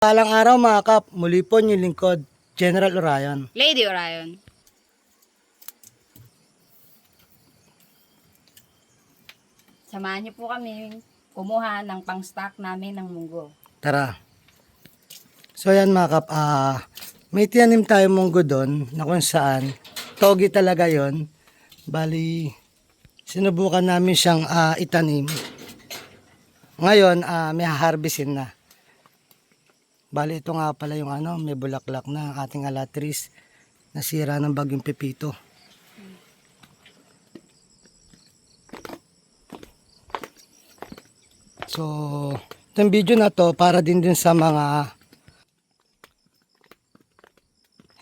Palang araw mga kap, muli po yung lingkod, General Orion. Lady Orion. Samahan niyo po kami kumuha ng pang-stock namin ng munggo. Tara. So yan mga kap, ah, may tiyanim tayo munggo doon na kung saan, togi talaga yon Bali, sinubukan namin siyang ah, itanim. Ngayon, ah, may harvestin na. Bali, ito nga pala yung ano, may bulaklak na ating alatris nasira ng bagyung pepito. So, itong video na to para din din sa mga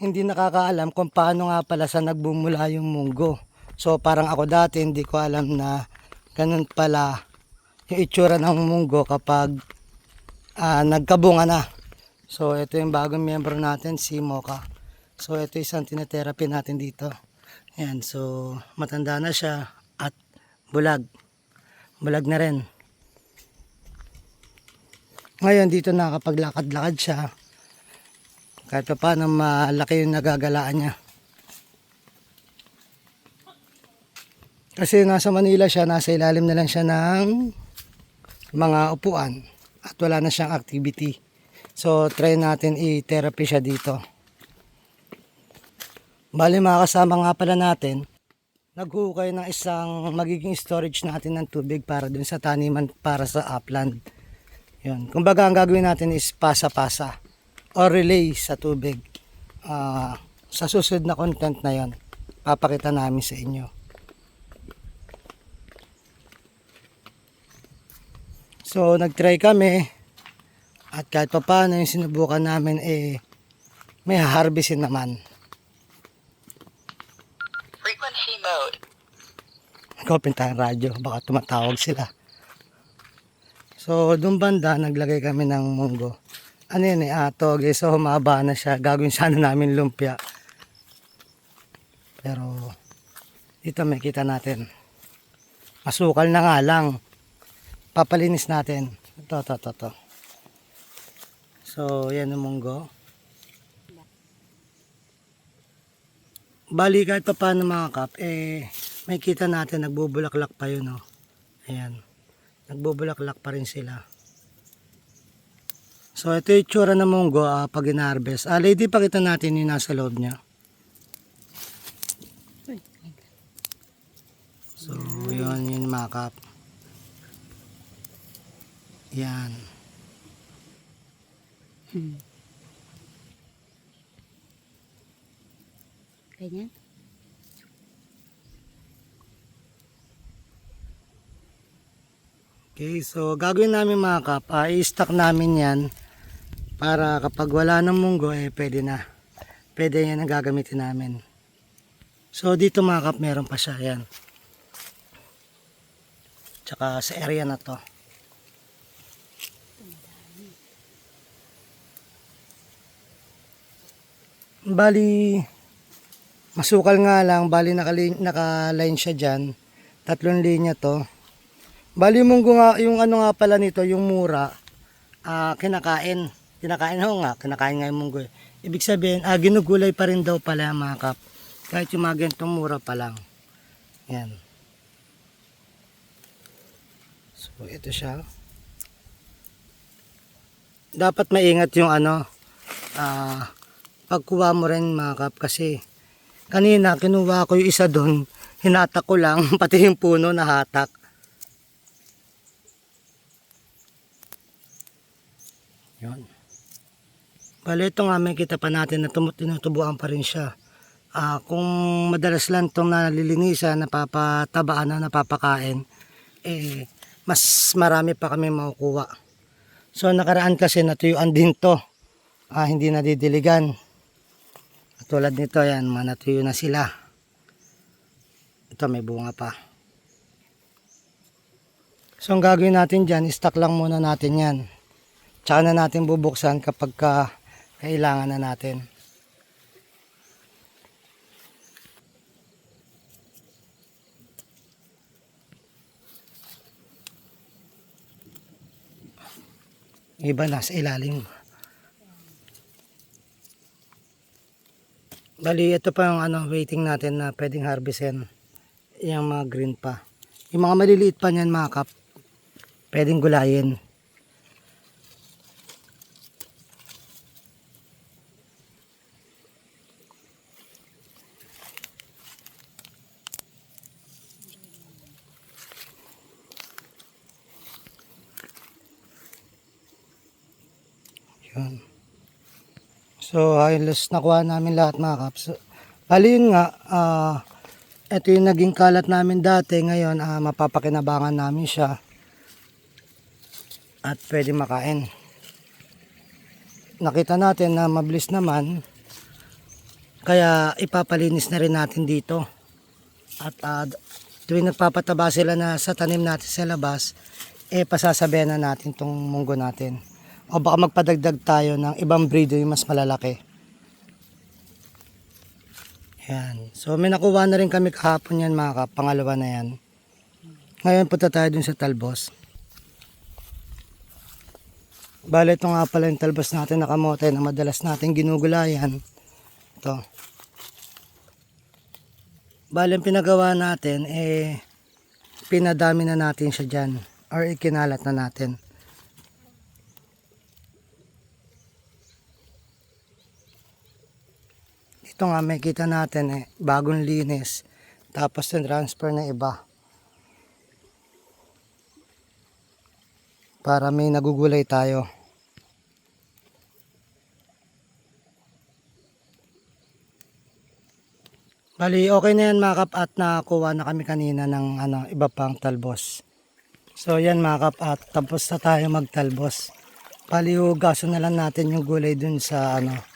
hindi nakakaalam kung paano nga pala sa nagbumula yung munggo. So, parang ako dati hindi ko alam na ganun pala yung itsura ng munggo kapag ah, nagkabunga na. So, ito yung bagong member natin, si Mocha. So, ito isang tinetherapy natin dito. Ayan, so matanda na siya at bulag. Bulag na rin. Ngayon dito nakapaglakad-lakad siya. Kahit pa paano malaki yung nagagalaan niya. Kasi nasa Manila siya, nasa ilalim na lang siya ng mga upuan at wala na siyang activity. So try natin i-therapy siya dito. Bali mga kasama nga pala natin, naghukay ng isang magiging storage natin ng tubig para dun sa taniman para sa upland. Yun. Kumbaga ang gagawin natin is pasa-pasa or relay sa tubig. Ah, sa susunod na content na yon, papakita namin sa inyo. So, nag-try kami at kahit pa paano yung sinubukan namin eh may harvestin naman. Frequency mode. Open tayong radyo, baka tumatawag sila. So, doon banda, naglagay kami ng munggo. Ano yun eh, ah, toge. So, humaba na siya. Gagawin sana namin lumpia. Pero, dito may kita natin. Masukal na nga lang. Papalinis natin. Ito, ito, ito, ito. So, yan ang munggo. Bali kahit pa paano mga kap, eh, may kita natin nagbubulaklak pa yun, oh. Ayan. Nagbubulaklak pa rin sila. So, ito yung tsura ng munggo ah, pag in-harvest. Ah, lady, pakita natin yung nasa loob niya. So, yun, yun mga kap. Yan. Ganyan? Okay, so gagawin namin mga kap, ah, i-stock namin yan para kapag wala ng munggo, eh pwede na. Pwede yan ang gagamitin namin. So dito mga kap, meron pa siya, yan. Tsaka sa area na to. Bali, masukal nga lang, bali nakaline, naka-line siya dyan. Tatlong linya to. Bali munggo nga, yung ano nga pala nito, yung mura, ah kinakain. Kinakain ho nga, kinakain nga yung munggo. eh. Ibig sabihin, ah, ginugulay pa rin daw pala mga kap. Kahit yung mga ganitong mura pa lang. Yan. So, ito siya. Dapat maingat yung ano, ah, pagkuha mo rin mga kap kasi kanina kinuha ko yung isa doon, hinatak ko lang, pati yung puno nahatak. Yun. Bale, ito nga may kita pa natin na tinutubuan pa rin siya. Ah, kung madalas lang itong nalilinisan, napapatabaan na napapakain, eh, mas marami pa kami makukuha. So, nakaraan kasi natuyuan din to. Ah, hindi nadidiligan. Tulad nito, yan, mga natuyo na sila. Ito, may bunga pa. So, ang gagawin natin dyan, stock lang muna natin yan. Tsaka na natin bubuksan kapag ka kailangan na natin. Iba nasa ilalim. Bali, ito pa yung ano, waiting natin na pwedeng harvestin. Yung mga green pa. Yung mga maliliit pa niyan mga kap, pwedeng gulayin. Yun. So, halos nakuha namin lahat mga kaps. Bali yun nga, ah, ito yung naging kalat namin dati. Ngayon, ah, mapapakinabangan namin siya. At pwede makain. Nakita natin na mabilis naman. Kaya ipapalinis na rin natin dito. At ah, tuwing nagpapataba sila na sa tanim natin sa labas, eh pasasabihan na natin tong munggo natin. O baka magpadagdag tayo ng ibang breed yung mas malalaki. Yan. So may nakuha na rin kami kahapon yan mga kap, pangalawa na yan. Ngayon punta tayo dun sa talbos. Bale ito nga pala yung talbos natin na kamote na madalas natin ginugulayan. Ito. Bale ang pinagawa natin eh pinadami na natin siya dyan or ikinalat na natin. Ito nga may kita natin eh, bagong linis. Tapos yung transfer na iba. Para may nagugulay tayo. Bali, okay na yan mga kap at nakakuha na kami kanina ng ano, iba pang talbos. So yan mga kap at tapos na tayo magtalbos. Bali, hugasan na lang natin yung gulay dun sa ano,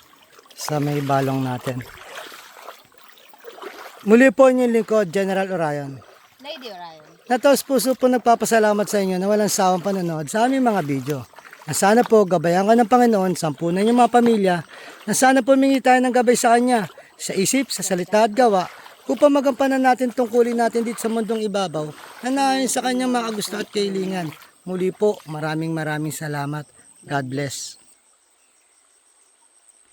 sa may balong natin. Muli po inyong lingkod, General Orion. Lady Orion. Nataos puso po nagpapasalamat sa inyo na walang sawang panonood sa aming mga video. Na sana po gabayan ka ng Panginoon, sampunan niyo mga pamilya, na sana po mingi tayo ng gabay sa Kanya, sa isip, sa salita at gawa, upang magampanan natin tungkulin natin dito sa mundong ibabaw na naayon sa Kanyang mga gusto at kailingan. Muli po, maraming maraming salamat. God bless.